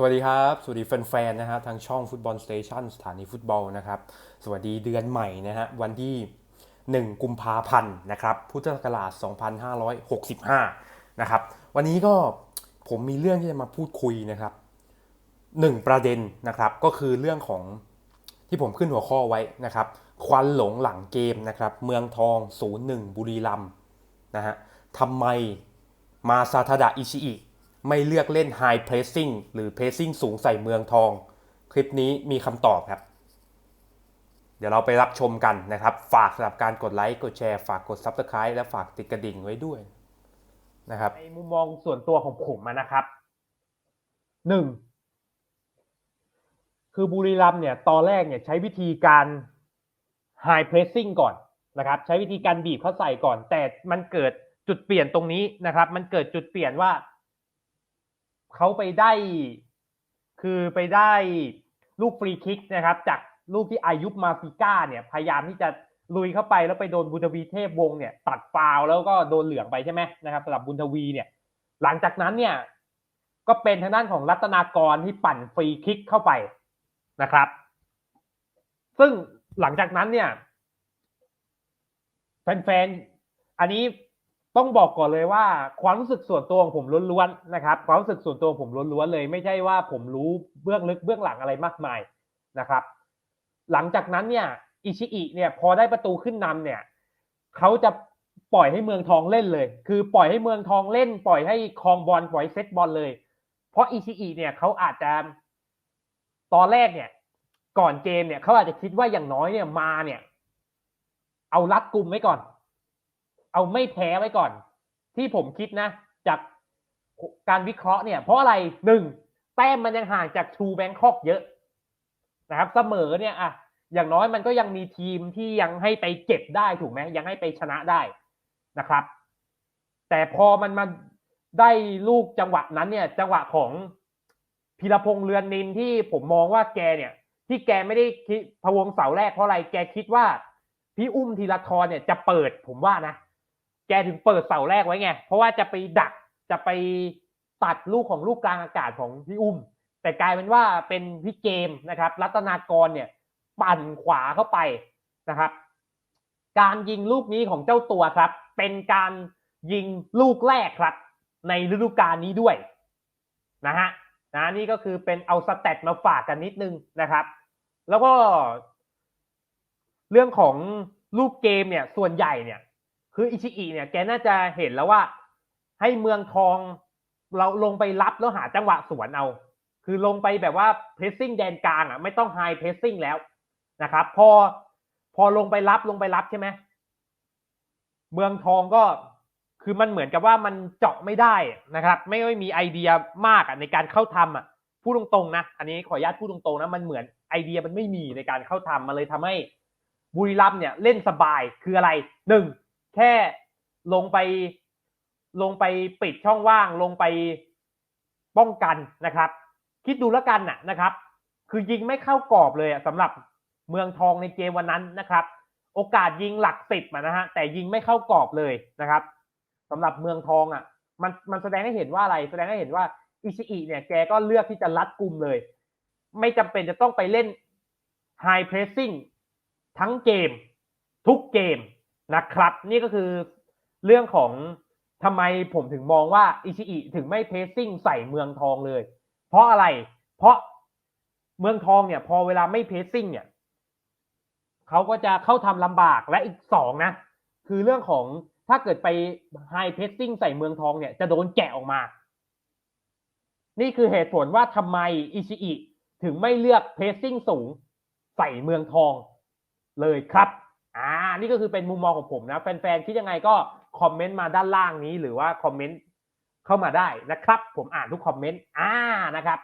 สวัสดีครับ สวัสดีแฟนๆ นะฮะทางช่องฟุตบอลสเตชันสถานีฟุตบอลนะครับ สวัสดีเดือนใหม่นะฮะวันที่ 1 กุมภาพันธ์นะครับ พุทธศักราช 2565 นะครับ วันนี้ก็ผมมีเรื่องที่จะมาพูดคุยนะครับหนึ่งประเด็นนะครับก็คือเรื่องของที่ผมขึ้นหัวข้อไว้นะครับ ควันหลงหลังเกมนะครับ เมืองทอง 0-1 บุรีรัมย์นะฮะทำไมมาซาทาดะอิชิอิ ไม่เลือกเล่น High Pressing หรือ Pressing สูงใส่เมืองทอง คลิปนี้มีคำตอบครับ เดี๋ยวเราไปรับชมกันนะครับ ฝากสำหรับการกดไลค์กดแชร์ฝากกด Subscribe และฝากติดกระดิ่งไว้ด้วยนะครับในมุมมองส่วนตัวของผมนะครับหนึ่งคือบุรีรัมเนี่ยตอนแรกเนี่ยใช้วิธีการ high pressing ก่อนนะครับใช้วิธีการบีบเข้าใส่ก่อน แต่มันเกิดจุดเปลี่ยนตรงนี้นะครับ มันเกิดจุดเปลี่ยนว่า เขาไปได้ คือไปได้ลูกฟรีคิกนะครับ จากลูกที่อายุมาฟิก้าเนี่ย พยายามที่จะลุยเข้าไปแล้วไปโดนบุญทวีเทพวงเนี่ย ตัดฟาวแล้วก็โดนเหลืองไปใช่ไหมนะครับสำหรับบุญทวีเนี่ย หลังจากนั้นเนี่ย ก็เป็นทางด้านของรัตนากรที่ปั่นฟรีคิกเข้าไปนะครับ ซึ่งหลังจากนั้นเนี่ยแฟนๆอันนี้ ต้องบอกก่อนเลยว่าความรู้สึกส่วนตัวของผมล้วนๆนะครับ ความรู้สึกส่วนตัวของผมล้วนๆเลย ไม่ใช่ว่าผมรู้เบื้องลึกเบื้องหลังอะไรมากมายนะครับ หลังจากนั้นเนี่ยอิชิอิเนี่ยพอได้ประตูขึ้นนำเนี่ยเขาจะปล่อยให้เมืองทองเล่นเลย คือปล่อยให้เมืองทองเล่น ปล่อยให้คลองบอลปล่อยเซตบอลเลย เพราะอิชิอิเนี่ยเขาอาจจะตอนแรกเนี่ย ก่อนเกมเนี่ยเขาอาจจะคิดว่าอย่างน้อยเนี่ยมาเนี่ย เอารัดกลุ่มไว้ก่อน เอาไม่แพ้ไว้ก่อน ที่ผมคิดนะ จากการวิเคราะห์เนี่ย เพราะอะไรหนึ่งแต้มมันยังห่างจากทูแบงคอกเยอะนะครับเสมอเนี่ยอะอย่างน้อยมันก็ยังมีทีมที่ยังให้ไปเก็บได้ถูกไหมยังให้ไปชนะได้นะครับ แต่พอมันมาได้ลูกจังหวะนั้นเนี่ย จังหวะของพีรพงษ์เรือนนินที่ผมมองว่าแกเนี่ย ที่แกไม่ได้คิดพวงเสาแรกเพราะอะไรแกคิดว่าพี่อุ้มธีรทรเนี่ยจะเปิดผมว่านะ แกถึงเปิดเสาแรกไว้ไง เพราะว่าจะไปดักจะไปตัดลูกของลูกกลางอากาศของพี่อุ้ม แต่กลายเป็นว่าเป็นพี่เกมนะครับ รัตนากรเนี่ยปั่นขวาเข้าไปนะครับ การยิงลูกนี้ของเจ้าตัวครับ เป็นการยิงลูกแรกครับ ในฤดูกาลนี้ด้วยนะฮะนะนี่ก็คือเป็นเอาสเตตมาฝากกันนิดนึงนะครับ แล้วก็ เรื่องของลูกเกมเนี่ยส่วนใหญ่เนี่ย คืออิชิอิเนี่ยแกน่าจะเห็นแล้วว่า ให้เมืองทองเราลงไปรับแล้วหาจังหวะสวนเอา คือลงไปแบบว่าเพรสซิ่งแดนกลางอะไม่ต้องไฮเพรสซิ่งแล้วนะครับ พอพอลงไปรับลงไปรับใช่ไหมเมืองทองก็คือมันเหมือนกับว่ามันเจาะไม่ได้นะครับ ไม่ไม่มีไอเดียมากในการเข้าทำอะพูดตรงๆนะ อันนี้ขออนุญาตพูดตรงๆนะมันเหมือนไอเดียมันไม่มีในการเข้าทำมันเลยทำให้บุรีรัมเนี่ยเล่นสบายคืออะไรหนึ่ง แค่ลงไปลงไปปิดช่องว่างลงไปป้องกันนะครับ คิดดูแล้วกันนะนะครับ คือยิงไม่เข้ากรอบเลยสำหรับเมืองทองในเกมวันนั้นนะครับ โอกาสยิงหลักสิบนะฮะแต่ยิงไม่เข้ากรอบเลยนะครับสำหรับเมืองทองอะมันมันแสดงให้เห็นว่าอะไร แสดงให้เห็นว่าอิชิอิเนี่ยแกก็เลือกที่จะรัดกลุ่มเลย ไม่จำเป็นจะต้องไปเล่น High Pressing ทั้งเกม ทุกเกม นะครับ นี่ก็คือเรื่องของทำไมผมถึงมองว่าอิชิอิถึงไม่เพสซิ่งใส่เมืองทองเลย เพราะอะไร เพราะเมืองทองเนี่ย พอเวลาไม่เพสซิ่งเนี่ยเขาก็จะเข้าทำลำบากและอีกสองนะ คือเรื่องของถ้าเกิดไปไฮเพสซิ่งใส่เมืองทองเนี่ยจะโดนแกะออกมา นี่คือเหตุผลว่าทำไมอิชิอิถึงไม่เลือกเพสซิ่งสูงใส่เมืองทองเลยครับ อ่า นี่ก็คือเป็นมุมมองของผมนะ แฟนๆ คิดยังไงก็คอมเมนต์มาด้านล่างนี้หรือว่าคอมเมนต์เข้ามาได้นะครับ ผมอ่านทุกคอมเมนต์ อ่า นะครับ